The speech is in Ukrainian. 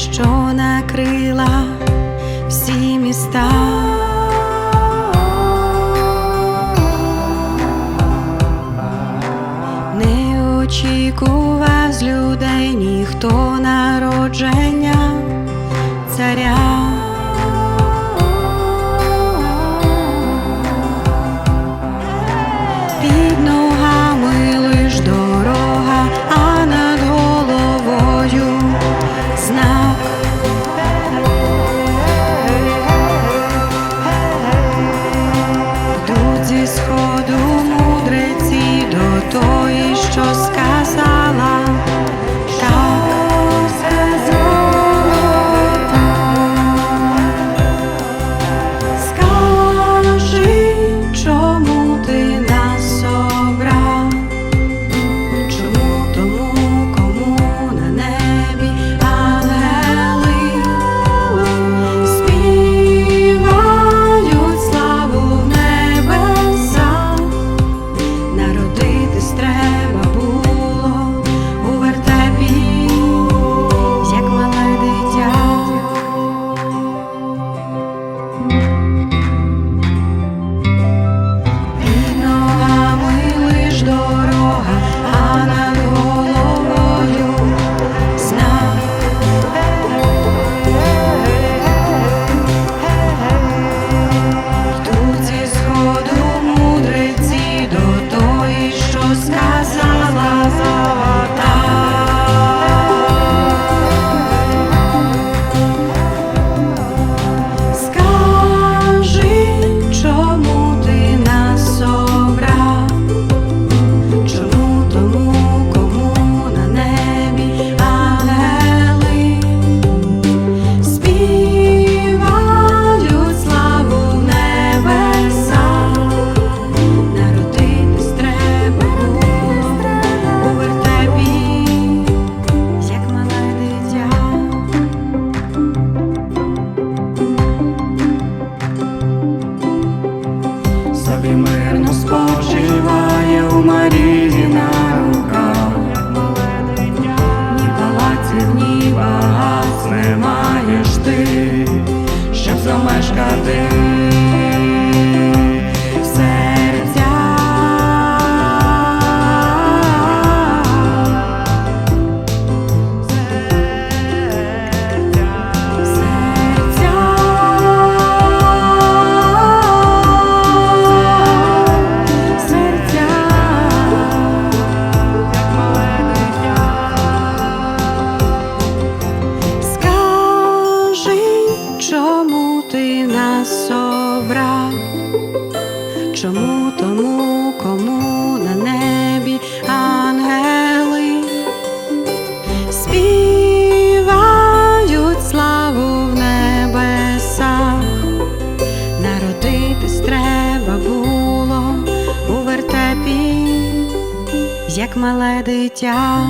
just joy. У Чому тому, кому на небі ангели співають славу в небесах? Народитись треба було у вертепі, як мале дитя.